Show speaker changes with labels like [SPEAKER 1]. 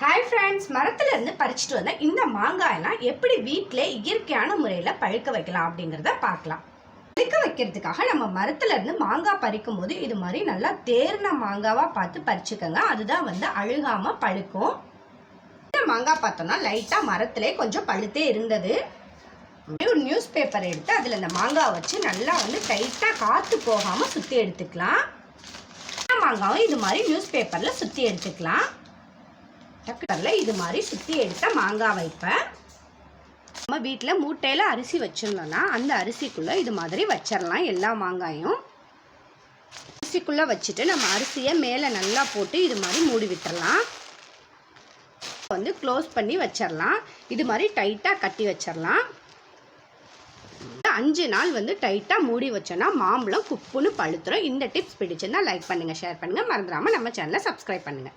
[SPEAKER 1] Hi friends மரத்துலேருந்து பறிச்சுட்டு வந்த இந்த மாங்காயெல்லாம் எப்படி வீட்டிலே இயற்கையான முறையில் பழுக்க வைக்கலாம் அப்படிங்கிறத பார்க்கலாம். பழுக்க வைக்கிறதுக்காக நம்ம மரத்துலேருந்து மாங்காய் பறிக்கும் போது இது மாதிரி நல்லா தேர்ன மாங்காவாக பார்த்து பறிச்சுக்கோங்க. அதுதான் வந்து அழுகாமல் பழுக்கும். இந்த மாங்காய் பார்த்தோம்னா லைட்டாக மரத்திலே கொஞ்சம் பழுத்தே இருந்தது. ஒரு நியூஸ் பேப்பர் எடுத்து அதில் இந்த மாங்காய் வச்சு நல்லா வந்து டைட்டாக காற்று போகாமல் சுற்றி எடுத்துக்கலாம். மாங்காவும் இது மாதிரி நியூஸ் பேப்பரில் சுற்றி எடுத்துக்கலாம். டக்குல இது மாதிரி சுற்றி எடுத்த மாங்காய் வைப்பேன். நம்ம வீட்டில் மூட்டையில் அரிசி வச்சிருந்தோன்னா அந்த அரிசிக்குள்ளே இது மாதிரி வச்சிடலாம் எல்லா மாங்காயும். அரிசிக்குள்ளே வச்சுட்டு நம்ம அரிசியை மேலே நல்லா போட்டு இது மாதிரி மூடி விட்டுறலாம் வந்து க்ளோஸ் பண்ணி வச்சிடலாம் இது மாதிரி டைட்டாக கட்டி வச்சிடலாம் அஞ்சு நாள் வந்து டைட்டாக மூடி வச்சோன்னா மாம்பழம் குப்புன்னு பழுத்துரும். இந்த டிப்ஸ் பிடிச்சிருந்தா லைக் பண்ணுங்கள் ஷேர் பண்ணுங்கள் மறந்துடாமல் நம்ம சேனலை சப்ஸ்கிரைப் பண்ணுங்கள்